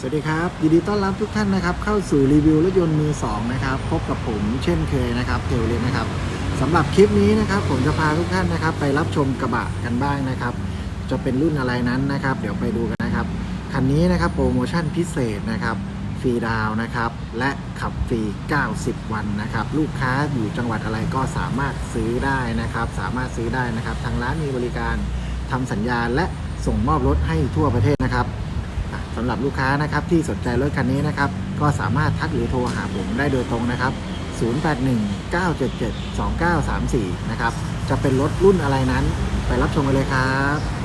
สวัสดีครับ ยินดีต้อนรับทุกท่านนะครับ เข้าสู่รีวิวรถยนต์มือสองนะครับพบกับผมเช่นเคยนะครับเทวเลนนะครับสำหรับคลิปนี้นะครับ ผมจะพาทุกท่านนะครับ ไปรับชมกระบะกันบ้างนะครับ จะเป็นรุ่นอะไรนั้นนะครับ เดี๋ยวไปดูกันนะครับคันนี้นะครับโปรโมชั่นพิเศษนะครับฟรีดาวนะครับ และขับฟรี 90 วันนะครับ ลูกค้าอยู่จังหวัดอะไรก็สามารถซื้อได้นะครับ สามารถซื้อได้นะครับ ทางร้านมีบริการทำสัญญาและส่งมอบรถให้ทั่วประเทศนะครับ สำหรับลูกค้านะครับที่สนใจรถคันนี้นะครับ ก็สามารถทักหรือโทรหาผมได้โดยตรงนะครับ 0819772934 นะครับ จะเป็นรถรุ่นอะไรนั้น ไปรับชมกันเลยครับครับ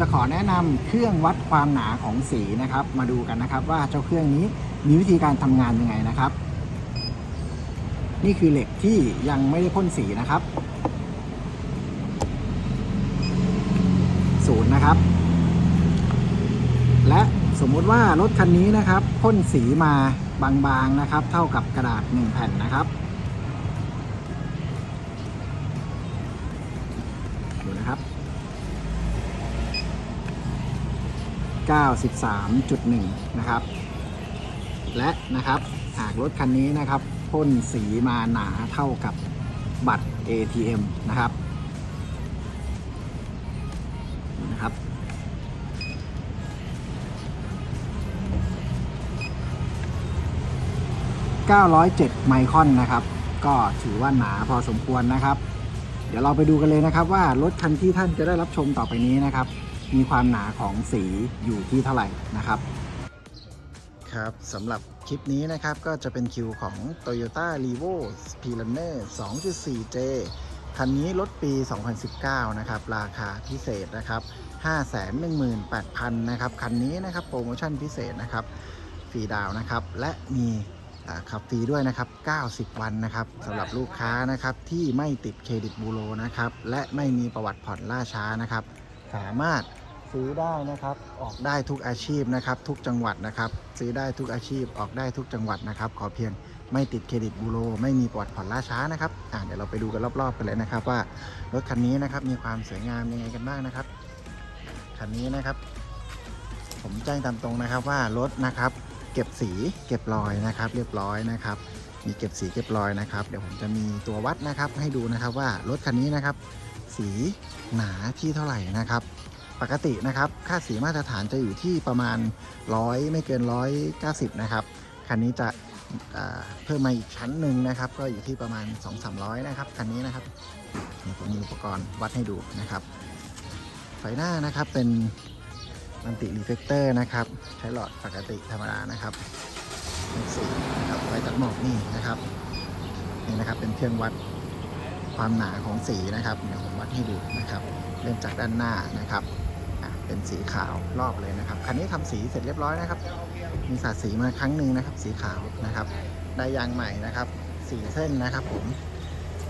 จะขอแนะนำเครื่องวัดความหนาของสีนะครับ มาดูกันนะครับ ว่าเจ้าเครื่องนี้มีวิธีการทำงานยังไงนะครับ นี่คือเหล็กที่ยังไม่ได้พ่นสีนะครับศูนย์นะครับ และสมมุติว่ารถคันนี้นะครับพ่นสีมาบางๆนะครับ เท่ากับกระดาษ1แผ่นนะครับ 93.1 นะครับ และนะครับหากรถคันนี้นะครับพ่นสีมาหนาเท่ากับบัตร ATM นะครับนะครับ 907 ไมครอนนะครับ ก็ถือว่าหนาพอสมควรนะครับ เดี๋ยวเราไปดูกันเลยนะครับว่ารถคันที่ท่านจะได้รับชมต่อไปนี้นะครับ มีความหนาของสีอยู่ที่เท่าไหร่นะครับครับสำหรับคลิปนี้นะครับก็จะเป็นคิวของ Toyota r e v o p r u n n e r 2.4J คันนี้รถปี 2019 นะครับ ราคาพิเศษนะครับ 518,000 นะครับ คันนี้นะครับโปรโมชั่นพิเศษนะครับฟรีดาวนะครับ และมีอ่าขับฟรีด้วยนะครับ 90 วันนะครับสำหรับลูกค้านะครับที่ไม่ติดเครดิตบูโรนะครับ และไม่มีประวัติผ่อนล่าช้านะครับ สามารถ ซื้อได้นะครับ ออกได้ทุกอาชีพนะครับ ทุกจังหวัดนะครับ ซื้อได้ทุกอาชีพออกได้ทุกจังหวัดนะครับ ขอเพียงไม่ติดเครดิตบูโร ไม่มีประวัติผ่อนล่าช้านะครับอ่าเดี๋ยวเราไปดูกันรอบๆกันเลยนะครับ ว่ารถคันนี้นะครับมีความสวยงามยังไงกันบ้างนะครับคันนี้นะครับ ผมแจ้งตามตรงนะครับว่ารถนะครับ เก็บสีเก็บรอยนะครับ เรียบร้อยนะครับ มีเก็บสีเก็บรอยนะครับ เดี๋ยวผมจะมีตัววัดนะครับ ให้ดูนะครับว่ารถคันนี้นะครับ สีหนาที่เท่าไหร่นะครับ ปกตินะครับ ค่าสีมาตรฐานจะอยู่ที่ประมาณร้อยไม่เกินร้อยเก้าสิบนะครับ คันนี้จะเพิ่มมาอีกชั้นหนึ่งนะครับ ก็อยู่ที่ประมาณ 2 3 0 0 นะครับ คันนี้นะครับนี่ผมมีอุปกรณ์วัดให้ดูนะครับ ไฟหน้านะครับเป็นมันติรีเฟกเตอร์นะครับ ใช้หลอดปกติธรรมดานะครับสีนะครับไฟตัดหมอกนี่นะครับนี่นะครับเป็นเครื่องวัดความหนาของสีนะครับเดี๋ยวผมวัดให้ดูนะครับ เริ่มจากด้านหน้านะครับ เป็นสีขาวรอบเลยนะครับ คันนี้ทำสีเสร็จเรียบร้อยนะครับ มีสาดสีมาครั้งหนึ่งนะครับ สีขาวนะครับ ได้ยางใหม่นะครับสีเส้นนะครับ ผม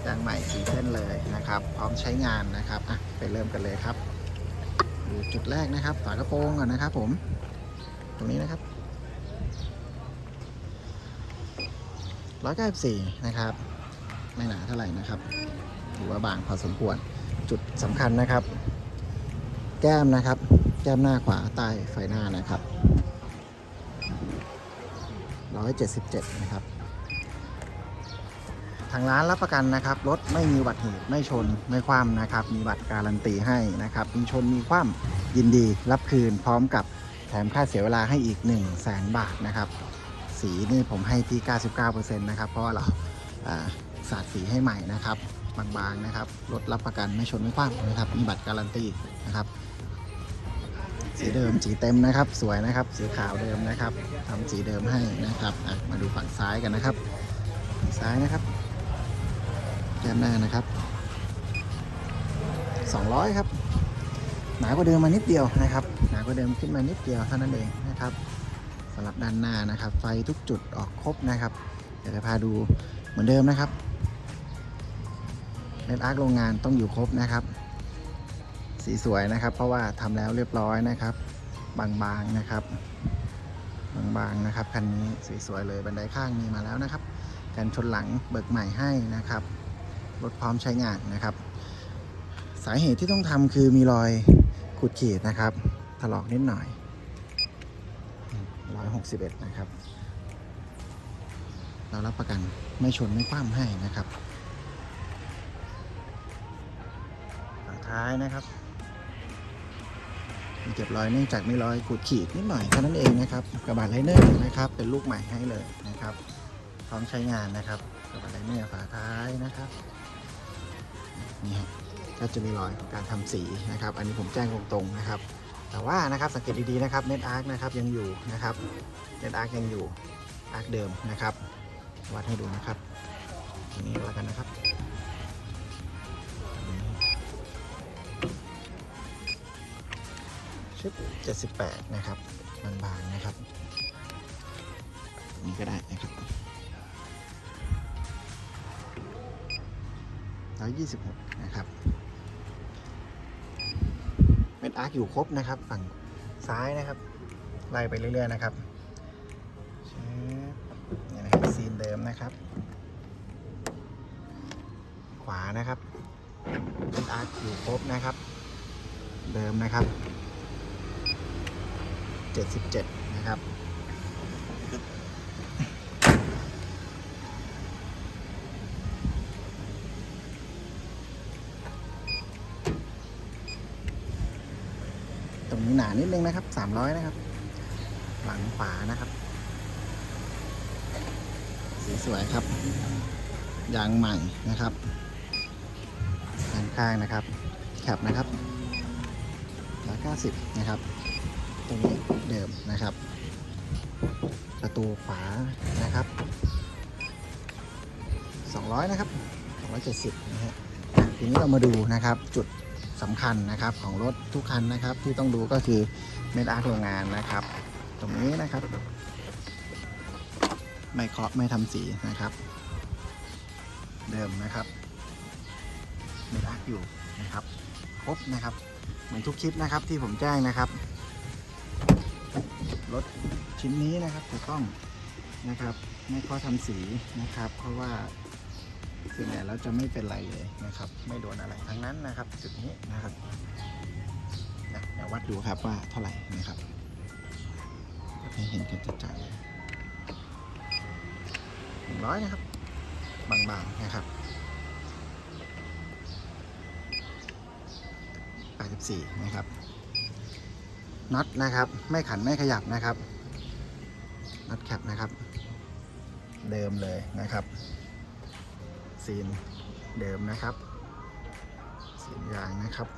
ยางใหม่สีเส้นเลยนะครับ พร้อมใช้งานนะครับอะไปเริ่มกันเลยครับดูจุดแรกนะครับฝากระโปรงก่อนนะครับ ผม ตรงนี้นะครับร้อยเก้าสี่นะครับ ไม่หนาเท่าไหร่นะครับ ถือว่าบางพอสมควร จุดสำคัญนะครับ แก้มนะครับ แก้มหน้าขวาใต้ไฟหน้านะครับ 177 นะครับ ทางร้านรับประกันนะครับ รถไม่มีอุบัติเหตุไม่ชนไม่คว่ำนะครับ มีบัตรการันตีให้นะครับ มีชนมีคว่ำยินดีรับคืนพร้อมกับแถมค่าเสียเวลาให้อีก 1 0 0 0 0แสนบาทนะครับ สีนี่ผมให้ที่ 99%นะครับ เพราะว่าเราอ่าสาดสีให้ใหม่นะครับบางๆนะครับ รถรับประกันไม่ชนไม่คว่ำนะครับ มีบัตรการันตีนะครับ สีเดิมสีเต็มนะครับ สวยนะครับ สีขาวเดิมนะครับทำสีเดิมให้นะครับมาดูฝั่งซ้ายกันนะครับฝั่งซ้ายนะครับแก้มหน้านะครับ 200 ครับ หนากว่าเดิมมานิดเดียวนะครับ หนากว่าเดิมขึ้นมานิดเดียวเท่านั้นเองนะครับสำหรับด้านหน้านะครับ ไฟทุกจุดออกครบนะครับ เดี๋ยวจะพาดูเหมือนเดิมนะครับเลนอาร์คโรงงานต้องอยู่ครบนะครับ สีสวยนะครับ เพราะว่าทำแล้วเรียบร้อยนะครับ บางๆนะครับ บางๆนะครับคันนี้สวยๆเลยบันไดข้างมีมาแล้วนะครับกันชนหลังเบิกใหม่ให้นะครับรถพร้อมใช้งานนะครับ สาเหตุที่ต้องทำคือมีรอยขูดขีดนะครับ ถลอกนิดหน่อยร้อยหกสิบเอ็ดนะครับ เรารับประกันไม่ชนไม่คว่ำให้นะครับฝาท้ายนะครับ มีเก็บรอยเนื่องจากมีรอยขูดขีดนิดหน่อยเท่านั้นเองนะครับกระบะไลเนอร์นะครับเป็นลูกใหม่ให้เลยนะครับ พร้อมใช้งานนะครับกระบะไลเนอร์ฝาท้ายนะครับนี่ฮะก็จะมีรอยของการทำสีนะครับ อันนี้ผมแจ้งตรงๆนะครับ แต่ว่านะครับสังเกตดีๆนะครับเน็ตอาร์คนะครับยังอยู่นะครับเน็ตอาร์คยังอยู่อาร์คเดิมนะครับวัดให้ดูนะครับทีนี้แล้วกันนะครับ ชุด78 นะครับ บางๆ นะครับนนี้ก็ได้นะครับ126นะครับ เม็ดอาร์คอยู่ครบนะครับ ฝั่งซ้ายนะครับ ไล่ไปเรื่อย ๆ นะครับชึบนี่นะครับซีนเดิมนะครับ ขวานะครับเม็ดอาร์คอยู่ครบนะครับ เดิมนะครับ 77 นะครับ ตรงนี้หนานิดนึงนะครับ 300 นะครับ หลังขวานะครับสีสวยครับ ยางใหม่นะครับด้านข้างนะครับแคปนะครับ190 นะครับ ตรงนี้เดิมนะครับ ประตูขวานะครับ 200 นะครับ 270 นะฮะทีนี้เรามาดูนะครับจุดสำคัญนะครับของรถทุกคันนะครับ ที่ต้องดูก็คือเม็ดอาร์คโรงงานนะครับ ตรงนี้นะครับ ไม่เคาะไม่ทำสีนะครับ เดิมนะครับเม็ดอาร์คอยู่นะครับครบนะครับ เหมือนทุกคลิปนะครับที่ผมแจ้งนะครับ รถชิ้นนี้นะครับถูกต้องนะครับไม่เคาะทำสีนะครับ เพราะว่าส่วนใหญ่แล้วจะไม่เป็นไรเลยนะครับ ไม่โดนอะไรทั้งนั้นนะครับ จุดนี้นะครับนะเดี๋ยววัดดูครับว่าเท่าไหร่นะครับให้เห็นกันจัดๆหนึ่งร้อยนะครับ บางๆนะครับ84นะครับ น็อตนะครับ ไม่ขันไม่ขยับนะครับน็อตแคปนะครับ เดิมเลยนะครับ ซีนเดิมนะครับ ซีนยางนะครับ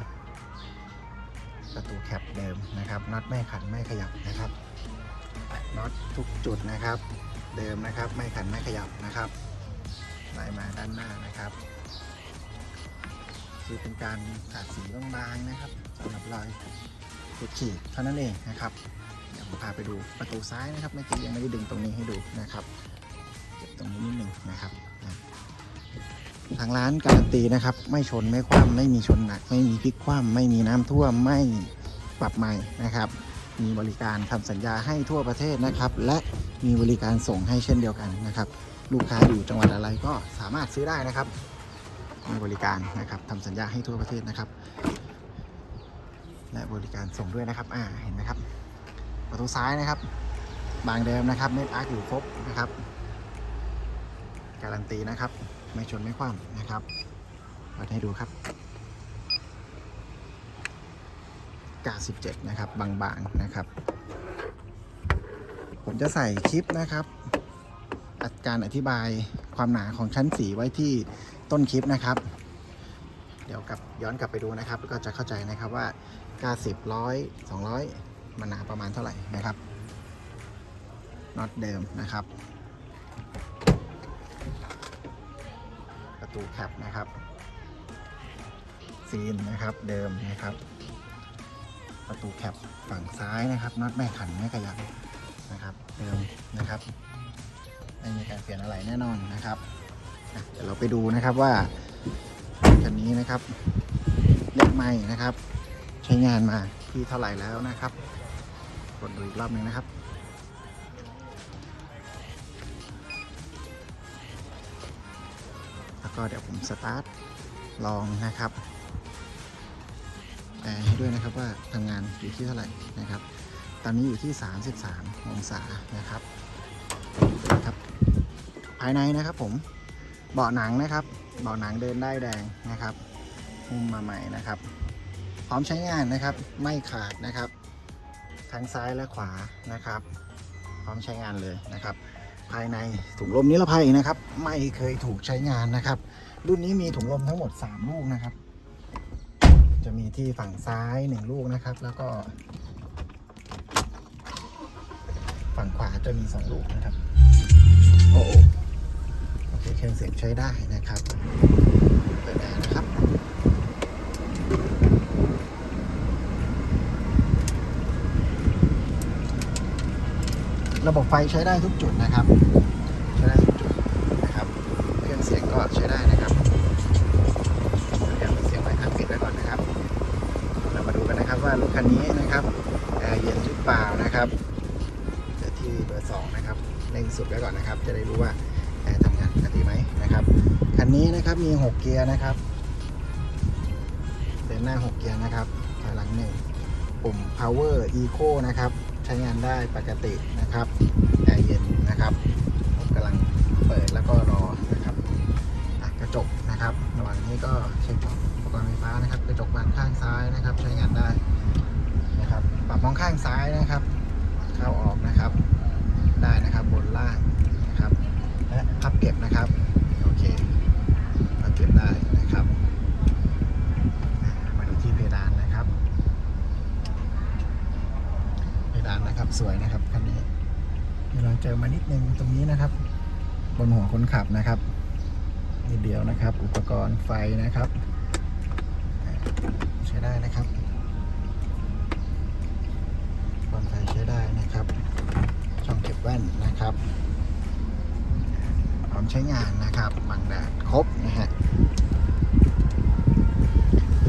ประตูแคปเดิมนะครับน็อตไม่ขันไม่ขยับนะครับน็อตทุกจุดนะครับ เดิมนะครับ ไม่ขันไม่ขยับนะครับไล่มาด้านหน้านะครับคือเป็นการขาดสีบางๆนะครับสำหรับรอย ขูดขีดเท่านั้นเองนะครับเดี๋ยวผมพาไปดูประตูซ้ายนะครับเมื่อกี้ยังไม่ได้ดึงตรงนี้ให้ดูนะครับเก็บตรงนี้นิดหนึ่งนะครับนะทางร้านการันตีนะครับ ไม่ชนไม่คว่ำไม่มีชนหนัก ไม่มีพลิกคว่ำไม่มีน้ำท่วมไม่ปรับใหม่นะครับ มีบริการทำสัญญาให้ทั่วประเทศนะครับ และมีบริการส่งให้เช่นเดียวกันนะครับ ลูกค้าอยู่จังหวัดอะไรก็สามารถซื้อได้นะครับมีบริการนะครับทำสัญญาให้ทั่วประเทศนะครับ และบริการส่งด้วยนะครับ อ่า เห็นไหมครับ ประตูซ้ายนะครับ บางเดิมนะครับ เน็ตอาร์คอยู่ครบนะครับ การันตีนะครับ ไม่ชนไม่คว่ำนะครับวัดให้ดูครับ97นะครับ บางๆ นะครับ ผมจะใส่คลิปนะครับการอธิบายความหนาของชั้นสีไว้ที่ต้นคลิปนะครับ เดี๋ยวกลับย้อนกลับไปดูนะครับ ก็จะเข้าใจนะครับว่า 90 100 200 มันหนาประมาณเท่าไหร่นะครับน็อตเดิมนะครับ ประตูแคปนะครับ ซีนนะครับเดิมนะครับ ประตูแคปฝั่งซ้ายนะครับน็อตแม่ขันไม่ขยับนะครับ เดิมนะครับไม่มีการเปลี่ยนอะไรแน่นอนนะครับเดี๋ยวเราไปดูนะครับว่าคันนี้นะครับเลขไม่นะครับ ใช้งานมาที่เท่าไหร่แล้วนะครับกดดูอีกรอบหนึ่งนะครับ แล้วก็เดี๋ยวผมสตาร์ทลองนะครับแปลให้ด้วยนะครับว่าทำงานอยู่ที่เท่าไหร่นะครับ ตอนนี้อยู่ที่ 33 องศานะครับครับ ภายในนะครับผมเบาะหนังนะครับเบาะหนังเดินได้แดงนะครับหุ้มมาใหม่นะครับ พร้อมใช้งานนะครับ ไม่ขาดนะครับ ทั้งซ้ายและขวานะครับ พร้อมใช้งานเลยนะครับ ภายในถุงลมนิรภัยนะครับ ไม่เคยถูกใช้งานนะครับ รุ่นนี้มีถุงลมทั้งหมด 3 ลูกนะครับ จะมีที่ฝั่งซ้าย 1 ลูกนะครับ แล้วก็ ฝั่งขวาจะมี 2 ลูกนะครับ โอ้โหโอเคเครื่องเสียงใช้ได้นะครับเปิดแอร์นะครับ ระบบไฟใช้ได้ทุกจุดนะครับ ใช้ได้ทุกจุดนะครับ เครื่องเสียงก็ใช้ได้นะครับเดี๋ยวเสียงไว้ทางปิดไว้ก่อนนะครับ เรามาดูกันนะครับว่ารถคันนี้นะครับแอร์เย็นหรือเปล่านะครับเดี๋ยวที่เบอร์สองนะครับเร่งสุดไว้ก่อนนะครับ จะได้รู้ว่าแอร์ทำงานปกติไหมนะครับ คันนี้นะครับมี 6 เกียร์นะครับเดินหน้า 6 เกียร์นะครับถอยหลังหนึ่งปุ่ม power eco นะครับ ช้งานได้ปกตินะครับแอร์เย็นนะครับผมกำลังเปิดแล้วก็รอนะครับกระจกนะครับระหว่างนี้ก็เช็คอุปกรณ์ไฟฟ้านะครับ กระจกบานข้างซ้ายนะครับ ใช้งานได้นะครับปรับมองข้างซ้ายนะครับเข้าออกนะครับ ได้นะครับบนล่างนะครับและพับเก็บนะครับโอเคพับเก็บได้นะครับอะมาดูที่เพดานนะครับ เพดา นะครับ สวยนะครับคันนี้เดี๋ยวเราเจอมานิดนึงตรงนี้นะครับ บนหัวคนขับนะครับนิดเดียวนะครับ อุปกรณ์ไฟนะครับ ใช้ได้นะครับอุปกรณ์ไฟใช้ได้นะครับ ช่องเก็บแว่นนะครับพร้อมใช้งานนะครับบังแดดครบนะฮะ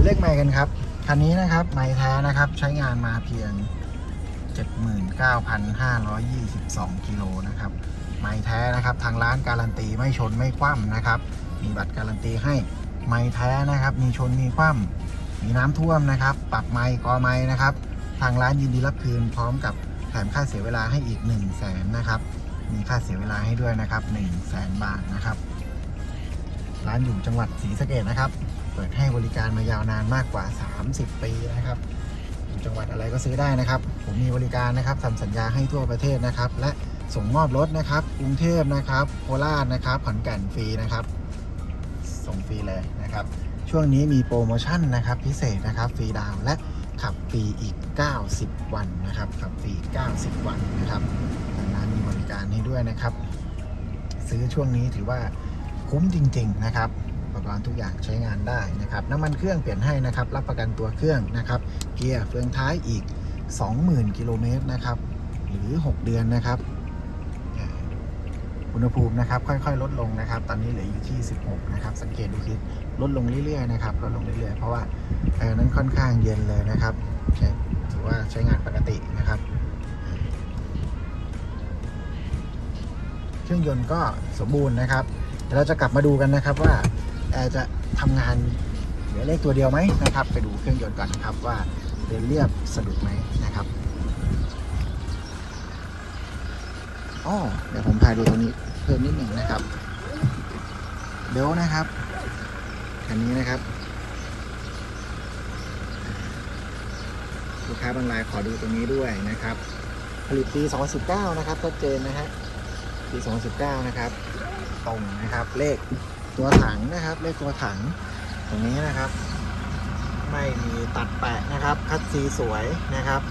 เลขใหม่กันครับคันนี้นะครับใหม่แท้นะครับ ใช้งานมาเพียง 79,522 กิโลนะครับไม้แท้นะครับ ทางร้านการันตีไม่ชนไม่คว่ำนะครับ มีบัตรการันตีให้ไม้แท้นะครับ มีชนมีคว่ำมีน้ำท่วมนะครับ ปรับไม้กอไม้นะครับ ทางร้านยินดีรับคืนพร้อมกับแถมค่าเสียเวลาให้อีก1 0 0 0 0แสนนะครับ มีค่าเสียเวลาให้ด้วยนะครับ1 0 0 0 0แสนบาทนะครับ ร้านอยู่จังหวัดศรีสะเกดนะครับ เปิดให้บริการมายาวนานมากกว่า 30 ปีนะครับอยู่จังหวัดอะไรก็ซื้อได้นะครับ ผมมีบริการนะครับทำสัญญาให้ทั่วประเทศนะครับ และส่งมอบรถนะครับกรุงเทพนะครับโคราชนะครับขอนแก่นฟรีนะครับ ส่งฟรีเลยนะครับ ช่วงนี้มีโปรโมชั่นนะครับพิเศษนะครับฟรีดาวและขับฟรีอีก 90 วันนะครับขับฟรี90 วันนะครับทางร้านมีบริการให้ด้วยนะครับ ซื้อช่วงนี้ถือว่าคุ้มจริง ๆ นะครับอุปกรณ์ทุกอย่างใช้งานได้นะครับ น้ำมันเครื่องเปลี่ยนให้นะครับ รับประกันตัวเครื่องนะครับ เกียร์เฟืองท้ายอีก 20,000 กิโลเมตรนะครับ หรือ 6 เดือนนะครับ อุณหภูมินะครับ ค่อยๆ ลดลงนะครับ ตอนนี้เหลืออยู่ที่ 16 นะครับ สังเกตดูคลิปลดลงเรื่อยๆนะครับลดลงเรื่อยๆ เพราะว่าแอร์นั้นค่อนข้างเย็นเลยนะครับถือว่าใช้งานปกตินะครับ เครื่องยนต์ก็สมบูรณ์นะครับเดี๋ยวเราจะกลับมาดูกันนะครับว่าแอร์จะทำงานเหลือเลขตัวเดียวไหมนะครับ ไปดูเครื่องยนต์ก่อนนะครับว่า เดินเรียบสะดุดไหมนะครับอ๋อเดี๋ยวผมพายดูตรงนี้เพิ่มนิดหนึ่งนะครับ เดี๋ยวนะครับคันนี้นะครับลูกค้าบางรายขอดูตรงนี้ด้วยนะครับ ผลิตปี 2019 นะครับชัดเจนนะฮะปี 2019 นะครับ ตรงนะครับเลขตัวถังนะครับ เลขตัวถังตรงนี้นะครับ ไม่มีตัดแปะนะครับ คัดซีสวยนะครับ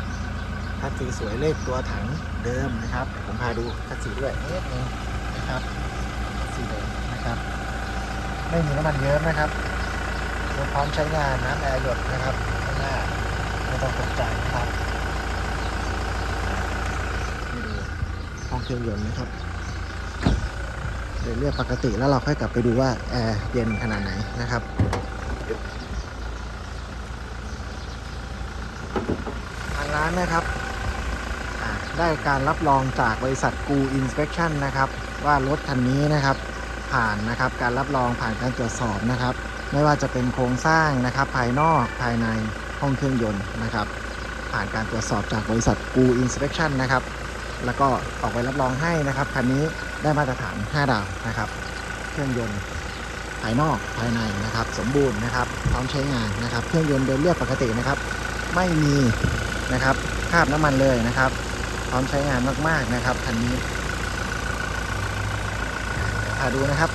คัดซีสวยเลขตัวถังเดิมนะครับ ผมพาดูคัดซีด้วยนิดนึงนะครับคัดซีเดิมนะครับ ไม่มีน้ำมันเยิ้มนะครับรถพร้อมใช้งานน้ำแอร์หยดนะครับข้างหน้าไม่ต้องสนใจนะครับนี่ดูห้องเครื่องยนต์นะครับเดี๋ยวเรียกปกติแล้วเราค่อยกลับไปดูว่าแอร์เย็นขนาดไหนนะครับ ทานนะครับ ได้การรับรองจากบริษัทกูอินสเป t ชั่นนะครับ ว่ารถคันนี้นะครับ ผ่านนะครับการรับรองผ่านการตรวจสอบนะครับ ไม่ว่าจะเป็นโครงสร้างนะครับ ภายนอกภายในห้องเครื่องยนต์นะครับ ผ่านการตรวจสอบจากบริษัทกูอินสเป t ชั่นนะครับ แล้วก็ออกใบรับรองให้นะครับคันนี้ได้มาตรฐาน 5 ดาวนะครับ เครื่องยนต์ภายนอกภายในนะครับ สมบูรณ์นะครับ พร้อมใช้งานนะครับ เครื่องยนต์เดินเรียบปกตินะครับ ไม่มี นะครับคาบน้ำมันเลยนะครับ พร้อมใช้งานมากๆนะครับคันนี้อ่าดูนะครับ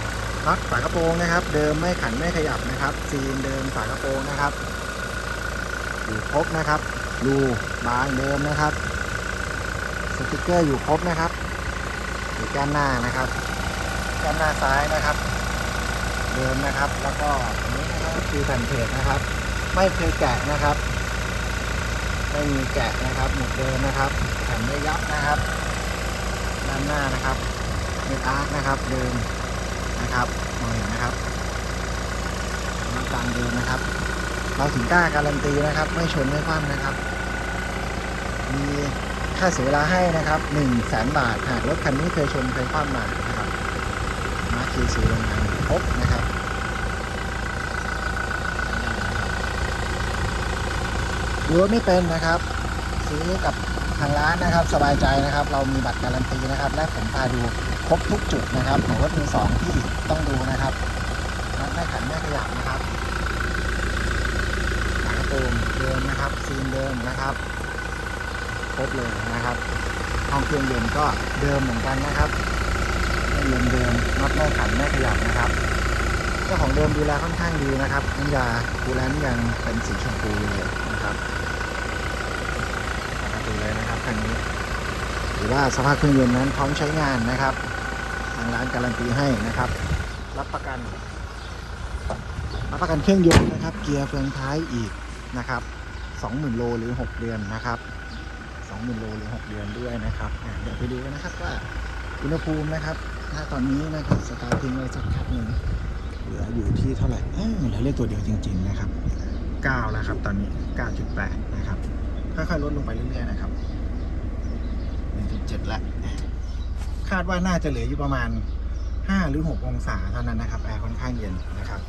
น็อตฝากระโปรงนะครับ เดิมไม่ขันไม่ขยับนะครับซีนเดิมฝากระโปรงนะครับอยู่ครบนะครับรูบางเดิมนะครับ สติกเกอร์อยู่ครบนะครับอยู่แก้มหน้านะครับแก้มหน้าซ้ายนะครับ เดิมนะครับแล้วก็อันนี้นะครับคือแผ่นเพจนะครับ ไม่เคยแกะนะครับ ไม่มีแกะนะครับหมดเดิมนะครับแผ่นไม่ยับนะครับ ด้านหน้านะครับเม็ดอาร์คนะครับเดิมนะครับมองเห็นนะครับหน้ากลางเดิมนะครับ เราถึงกล้าการันตีนะครับ ไม่ชนไม่คว่ำนะครับ มีค่าเสียเวลาให้นะครับ1 0 0 0 0แสนบาทหากรถคันนี้เคยชนเคยคว่ำมานะครับมาคีสีโรงงานครบนะครับ ดูรถไม่เป็นนะครับ ซื้อกับทางร้านนะครับ สบายใจนะครับ เรามีบัตรการันตีนะครับ และผมพาดูครบทุกจุดนะครับของรถมือสองที่ต้องดูนะครับนัดไม่ขันไม่ขยับนะครับฝากระโปรงเดิมนะครับ ซีนเดิมนะครับครบเลยนะครับห้องเครื่องยนต์ก็เดิมเหมือนกันนะครับเครื่องยนเดิมน็อตไม่ขันไม่ขยับนะครับเจ้าของเดิมดูแลค่อนข้างดีนะครับน้ำยาคูแลนต์ยังเป็นสีชมพูอยู่เลย นะครับปกติเลยนะครับคันนี้หรือว่าสภาพเครื่องยนต์นั้นพร้อมใช้งานนะครับ ทางร้านการันตีให้นะครับ รับประกันรับประกันเครื่องยนต์นะครับ เกียร์เฟืองท้ายอีกนะครับ20,000โลหรือ 6 เดือนนะครับ20,000โลหรือ 6 เดือนด้วยนะครับอะเดี๋ยวไปดูกันนะครับว่าอุณหภูมินะครับณตอนนี้นะครับสตาร์ททิ้งไว้สักพักหนึ่งเหลืออยู่ที่เท่าไหร่เอ้ยเหลือเลขตัวเดียวจริง ๆ นะครับ 9 แล้วครับ ตอนนี้ 9.8 นะครับ ค่อยๆ ลดลงไปเรื่อยๆ นะครับ 1.7 แล้ว คาดว่าน่าจะเหลืออยู่ประมาณ 5 หรือ 6 องศาเท่านั้นนะครับ แอร์ค่อนข้างเย็นนะครับ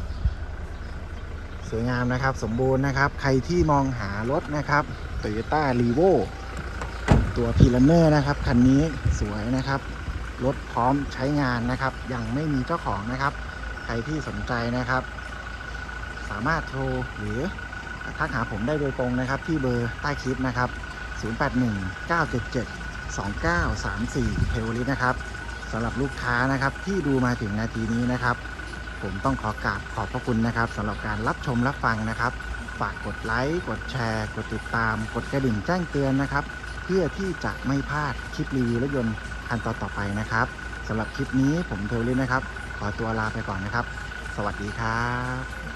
สวยงามนะครับ สมบูรณ์นะครับ ใครที่มองหารถนะครับ Toyota r e v o ตัวพีลันเนอร์นะครับ คันนี้สวยนะครับ รถพร้อมใช้งานนะครับ ยังไม่มีเจ้าของนะครับ ใครที่สนใจนะครับ สามารถโทรหรือ ทักหาผมได้โดยตรงนะครับ ที่เบอร์ใต้คลิปนะครับ 0819772934เทลลิสนะครับสำหรับลูกค้านะครับที่ดูมาถึงนาทีนี้นะครับ ผมต้องขอกราบขอบพระคุณนะครับสำหรับการรับชมรับฟังนะครับ ฝากกดไลค์กดแชร์ กดติดตาม กดกระดิ่งแจ้งเตือนนะครับ เพื่อที่จะไม่พลาดคลิปรีวิวรถยนต์คันต่อๆไปนะครับสำหรับคลิปนี้ผมเทลลินนะครับ ขอตัวลาไปก่อนนะครับ สวัสดีครับ